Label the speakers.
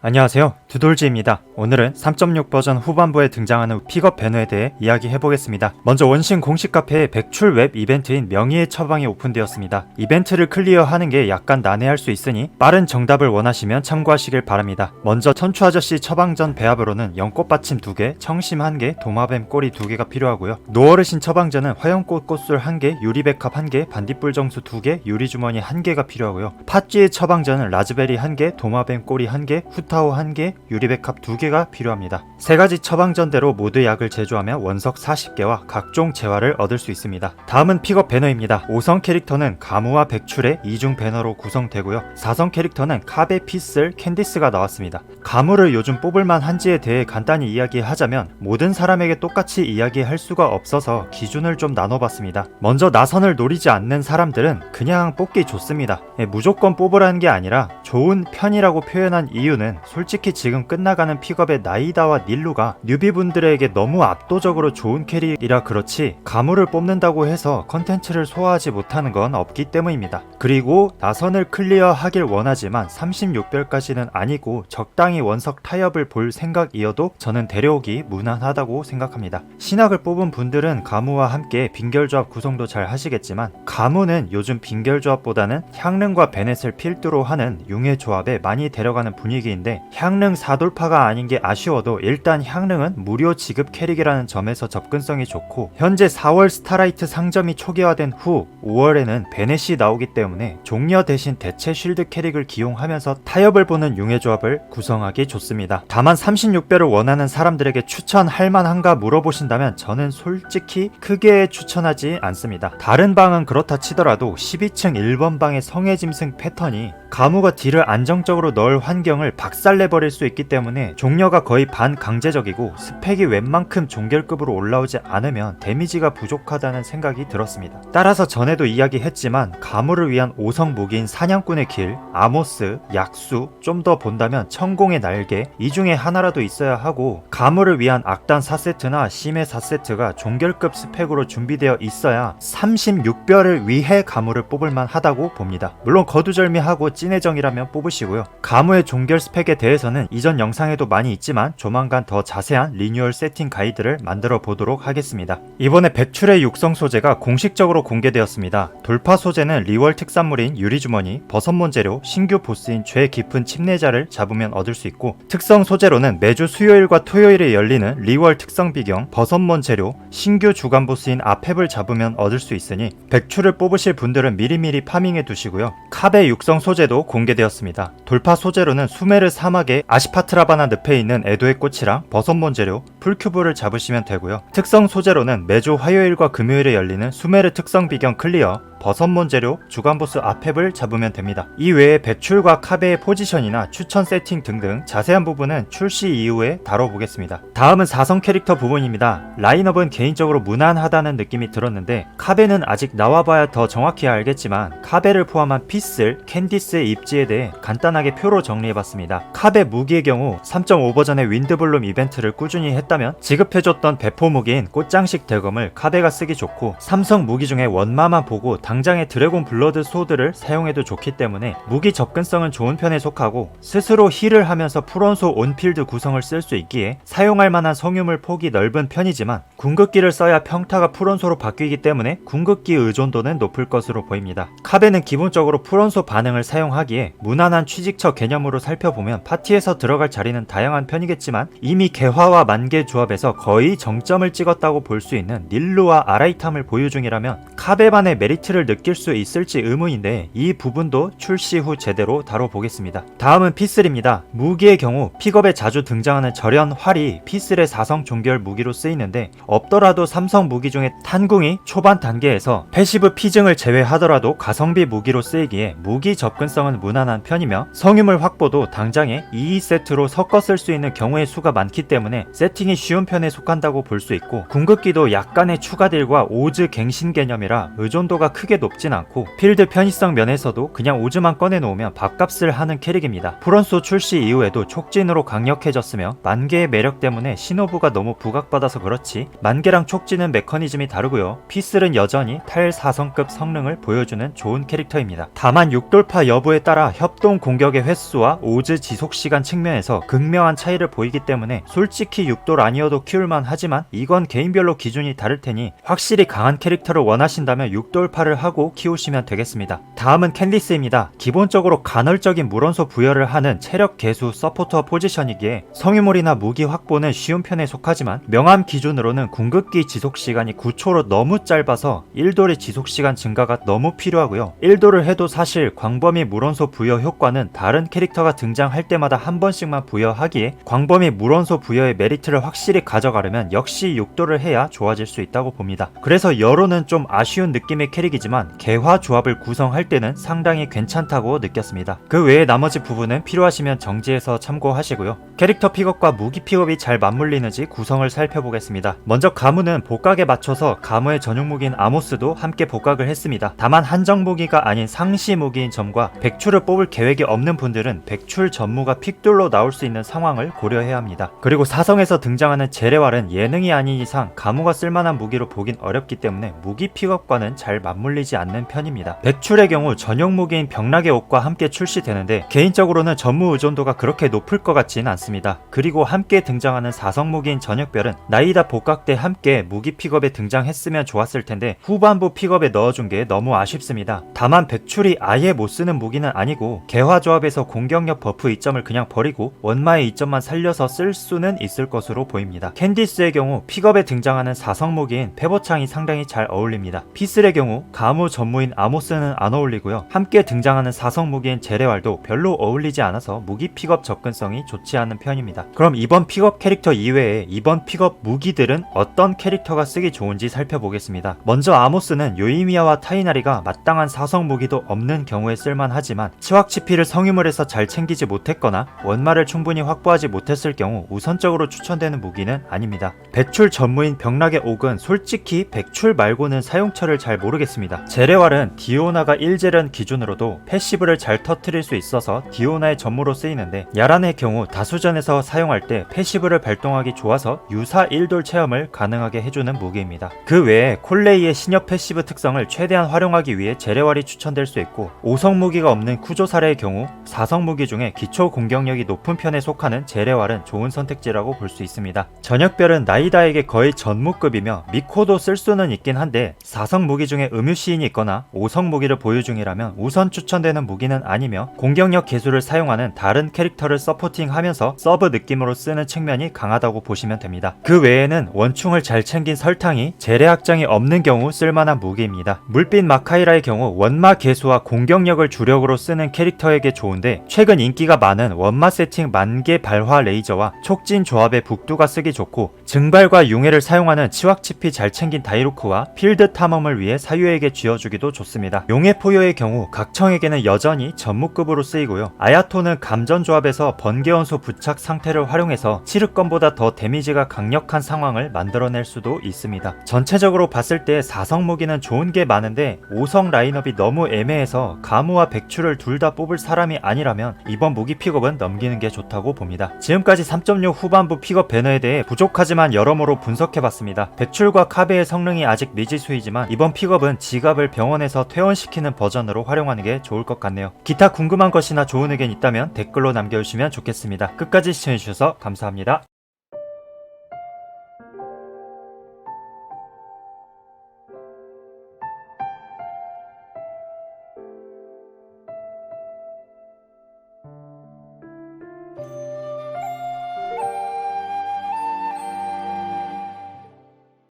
Speaker 1: 안녕하세요. 두돌지입니다. 오늘은 3.6 버전 후반부에 등장하는 픽업 배너에 대해 이야기해보겠습니다. 먼저 원신 공식 카페에 백출 웹 이벤트인 명의의 처방이 오픈되었습니다. 이벤트를 클리어하는 게 약간 난해할 수 있으니 빠른 정답을 원하시면 참고하시길 바랍니다. 먼저 천추 아저씨 처방전 배합으로는 연꽃 받침 2개, 청심 1개, 도마뱀 꼬리 2개가 필요하고요. 노어르신 처방전은 화염꽃 꽃술 1개, 유리백합 1개, 반딧불 정수 2개, 유리주머니 1개가 필요하고요. 팥쥐의 처방전은 라즈베리 1개, 도마뱀 꼬리 1개, 후타 오 1개, 유리백합 2개가 필요합니다. 세 가지 처방전대로 모두 약을 제조하면 원석 40개와 각종 재화를 얻을 수 있습니다. 다음은 픽업 배너입니다. 5성 캐릭터는 가무와 백출의 이중 배너로 구성되고요. 4성 캐릭터는 카베 피슬 캔디스가 나왔습니다. 가무를 요즘 뽑을만 한지에 대해 간단히 이야기하자면 모든 사람에게 똑같이 이야기할 수가 없어서 기준을 좀 나눠봤습니다. 먼저 나선을 노리지 않는 사람들은 그냥 뽑기 좋습니다. 예, 무조건 뽑으라는 게 아니라 좋은 편이라고 표현한 이유는 솔직히 지금 끝나가는 픽업의 나이다와 닐루가 뉴비분들에게 너무 압도적으로 좋은 캐릭이라 그렇지 가무를 뽑는다고 해서 컨텐츠를 소화하지 못하는 건 없기 때문입니다. 그리고 나선을 클리어하길 원하지만 36별까지는 아니고 적당히 원석 타협을 볼 생각이어도 저는 데려오기 무난하다고 생각합니다. 신학을 뽑은 분들은 가무와 함께 빙결조합 구성도 잘 하시겠지만 가무는 요즘 빙결조합보다는 향릉과 베넷을 필두로 하는 융의 조합에 많이 데려가는 분위기인데 향릉 사돌파가 아닌 게 아쉬워도 일단 향릉은 무료 지급 캐릭이라는 점에서 접근성이 좋고 현재 4월 스타라이트 상점이 초기화된 후 5월에는 베넷이 나오기 때문에 종려 대신 대체 쉴드 캐릭을 기용하면서 타협을 보는 융의 조합을 구성하기 좋습니다. 다만 36배를 원하는 사람들에게 추천할 만한가 물어보신다면 저는 솔직히 크게 추천하지 않습니다. 다른 방은 그렇다 치더라도 12층 1번 방의 성의 짐승 패턴이 가무가 딜을 안정적으로 넣을 환경을 박살 내버릴 수 있기 때문에 종려가 거의 반강제적이고 스펙이 웬만큼 종결급으로 올라오지 않으면 데미지가 부족하다는 생각이 들었습니다. 따라서 전에도 이야기했지만 가무를 위한 5성 무기인 사냥꾼의 길, 아모스, 약수, 좀 더 본다면 천공의 날개 이 중에 하나라도 있어야 하고 가무를 위한 악단 4세트나 심해 4세트가 종결급 스펙으로 준비되어 있어야 36별을 위해 가무를 뽑을 만 하다고 봅니다. 물론 거두절미하고 찐해정이라면 뽑으시고요. 가무의 종결 스펙 에 대해서는 이전 영상에도 많이 있지만 조만간 더 자세한 리뉴얼 세팅 가이드를 만들어 보도록 하겠습니다. 이번에 백출의 육성 소재가 공식적으로 공개되었습니다. 돌파 소재는 리월 특산물인 유리주머니, 버섯 몬 재료, 신규 보스인 죄 깊은 침례자를 잡으면 얻을 수 있고 특성 소재로는 매주 수요일과 토요일에 열리는 리월 특성 비경, 버섯 몬 재료, 신규 주간 보스인 아펩을 잡으면 얻을 수 있으니 백출을 뽑으실 분들은 미리미리 파밍해 두시고요. 카베 육성 소재도 공개되었습니다. 돌파 소재로는 수메르 사막에 아시파트라바나 늪에 있는 에도의 꽃이랑 버섯 몬 재료, 풀큐브를 잡으시면 되고요. 특성 소재로는 매주 화요일과 금요일에 열리는 수메르 특성 비경 클리어, 버섯몬 재료, 주간보스 아펩을 잡으면 됩니다. 이 외에 배출과 카베의 포지션이나 추천 세팅 등등 자세한 부분은 출시 이후에 다뤄보겠습니다. 다음은 4성 캐릭터 부분입니다. 라인업은 개인적으로 무난하다는 느낌이 들었는데 카베는 아직 나와봐야 더 정확히 알겠지만 카베를 포함한 피슬, 캔디스의 입지에 대해 간단하게 표로 정리해봤습니다. 카베 무기의 경우 3.5 버전의 윈드블룸 이벤트를 꾸준히 했다면 지급해줬던 배포 무기인 꽃장식 대검을 카베가 쓰기 좋고 삼성 무기 중에 원마만 보고 당 장의 드래곤 블러드 소드를 사용해도 좋기 때문에 무기 접근성은 좋은 편에 속하고 스스로 힐을 하면서 프론소 온필드 구성을 쓸 수 있기에 사용할 만한 성유물 폭이 넓은 편이지만 궁극기를 써야 평타가 프론소로 바뀌기 때문에 궁극기 의존도는 높을 것으로 보입니다. 카베는 기본적으로 프론소 반응을 사용하기에 무난한 취직처 개념으로 살펴보면 파티에서 들어갈 자리는 다양한 편이겠지만 이미 개화와 만개 조합에서 거의 정점을 찍었다고 볼 수 있는 닐루와 아라이탐을 보유 중이라면 카베반의 메리트를 느낄 수 있을지 의문인데 이 부분도 출시 후 제대로 다뤄보겠습니다. 다음은 피슬입니다. 무기의 경우 픽업에 자주 등장하는 절연 활이 피슬의 4성 종결 무기로 쓰이는데 없더라도 삼성 무기 중에 탄궁이 초반 단계에서 패시브 피증을 제외하더라도 가성비 무기로 쓰이기에 무기 접근성은 무난한 편이며 성유물 확보도 당장에 2세트로 섞어 쓸 수 있는 경우의 수가 많기 때문에 세팅이 쉬운 편에 속한다고 볼 수 있고 궁극기도 약간의 추가 딜과 오즈 갱신 개념이라 의존도가 크게 크게 높진 않고 필드 편의성 면에서도 그냥 오즈만 꺼내놓으면 밥값을 하는 캐릭입니다. 프론소 출시 이후에도 촉진으로 강력해졌으며 만개의 매력 때문에 신호부가 너무 부각받아서 그렇지 만개랑 촉진은 메커니즘이 다르고요. 피슬은 여전히 탈 4성급 성능을 보여주는 좋은 캐릭터입니다. 다만 6돌파 여부에 따라 협동 공격의 횟수와 오즈 지속시간 측면에서 극명한 차이를 보이기 때문에 솔직히 6돌 아니어도 키울만 하지만 이건 개인별로 기준이 다를 테니 확실히 강한 캐릭터를 원하신다면 6돌파를 하고 키우시면 되겠습니다. 다음은 캔디스입니다. 기본적으로 간헐적인 물원소 부여를 하는 체력 개수 서포터 포지션이기에 성유물이나 무기 확보는 쉬운 편에 속하지만 명암 기준으로는 궁극기 지속시간이 9초로 너무 짧아서 1돌의 지속시간 증가가 너무 필요하고요. 1돌을 해도 사실 광범위 물원소 부여 효과는 다른 캐릭터가 등장할 때마다 한 번씩만 부여하기에 광범위 물원소 부여의 메리트를 확실히 가져가려면 역시 6돌을 해야 좋아질 수 있다고 봅니다. 그래서 여로는 좀 아쉬운 느낌의 캐릭이지만 개화 조합을 구성할 때는 상당히 괜찮다고 느꼈습니다. 그 외에 나머지 부분은 필요하시면 정지해서 참고하시고요. 캐릭터 픽업과 무기 픽업이 잘 맞물리는지 구성을 살펴보겠습니다. 먼저 가무는 복각에 맞춰서 가무의 전용 무기인 아모스도 함께 복각을 했습니다. 다만 한정 무기가 아닌 상시 무기인 점과 백출을 뽑을 계획이 없는 분들은 백출 전무가 픽돌로 나올 수 있는 상황을 고려해야 합니다. 그리고 사성에서 등장하는 제레왈은 예능이 아닌 이상 가무가 쓸만한 무기로 보긴 어렵기 때문에 무기 픽업과는 잘 맞물리 지 않는 편입니다. 백출의 경우 전용 무기인 병락의 옷과 함께 출시되는데 개인적으로는 전무 의존도가 그렇게 높을 것 같지는 않습니다. 그리고 함께 등장하는 사성 무기인 전역별은 나이다 복각 때 함께 무기 픽업에 등장했으면 좋았을 텐데 후반부 픽업에 넣어준 게 너무 아쉽습니다. 다만 백출이 아예 못 쓰는 무기는 아니고 개화 조합에서 공격력 버프 이점을 그냥 버리고 원마의 이점만 살려서 쓸 수는 있을 것으로 보입니다. 캔디스의 경우 픽업에 등장하는 사성 무기인 페보창이 상당히 잘 어울립니다. 피슬의 경우 가무 전무인 아모스는 안 어울리고요. 함께 등장하는 사성 무기인 제레왈도 별로 어울리지 않아서 무기 픽업 접근성이 좋지 않은 편입니다. 그럼 이번 픽업 캐릭터 이외에 이번 픽업 무기들은 어떤 캐릭터가 쓰기 좋은지 살펴보겠습니다. 먼저 아모스는 요이미야와 타이나리가 마땅한 사성 무기도 없는 경우에 쓸만하지만 치확치피를 성유물에서 잘 챙기지 못했거나 원마를 충분히 확보하지 못했을 경우 우선적으로 추천되는 무기는 아닙니다. 배출 전무인 병락의 옥은 솔직히 백출 말고는 사용처를 잘 모르겠습니다. 제레왈은 디오나가 1제련 기준으로도 패시브를 잘 터트릴 수 있어서 디오나의 전무로 쓰이는데 야란의 경우 다수전에서 사용할 때 패시브를 발동하기 좋아서 유사 1돌 체험을 가능하게 해주는 무기입니다. 그 외에 콜레이의 신협 패시브 특성을 최대한 활용하기 위해 제레왈이 추천될 수 있고 5성 무기가 없는 쿠조사레의 경우 4성 무기 중에 기초 공격력이 높은 편에 속하는 제레왈은 좋은 선택지라고 볼 수 있습니다. 전역별은 나이다에게 거의 전무급이며 미코도 쓸 수는 있긴 한데 4성 무기 중에 음유 시 인이 있거나 5성 무기를 보유 중이라면 우선 추천되는 무기는 아니며 공격력 개수를 사용하는 다른 캐릭터를 서포팅하면서 서브 느낌으로 쓰는 측면이 강하다고 보시면 됩니다. 그 외에는 원충을 잘 챙긴 설탕이 재래 확장이 없는 경우 쓸만한 무기입니다. 물빛 마카이라의 경우 원마 개수와 공격력을 주력으로 쓰는 캐릭터에게 좋은데 최근 인기가 많은 원마 세팅 만개 발화 레이저와 촉진 조합의 북두가 쓰기 좋고 증발과 융해를 사용하는 치왁치피 잘 챙긴 다이로크와 필드 탐험을 위해 사유에게 쥐어주기도 좋습니다. 용의 포효의 경우 각청에게는 여전히 전무급으로 쓰이고요. 아야토는 감전 조합에서 번개원소 부착 상태를 활용해서 치르건보다 더 데미지가 강력한 상황을 만들어낼 수도 있습니다. 전체적으로 봤을 때 4성 무기는 좋은 게 많은데 5성 라인업이 너무 애매해서 가무와 백추를 둘 다 뽑을 사람이 아니라면 이번 무기 픽업은 넘기는 게 좋다고 봅니다. 지금까지 3.6 후반부 픽업 배너에 대해 부족하지만 여러모로 분석해봤습니다. 백출과 카베의 성능이 아직 미지수이지만 이번 픽업은 지갑을 병원에서 퇴원시키는 버전으로 활용하는 게 좋을 것 같네요. 기타 궁금한 것이나 좋은 의견 있다면 댓글로 남겨주시면 좋겠습니다. 끝까지 시청해주셔서 감사합니다.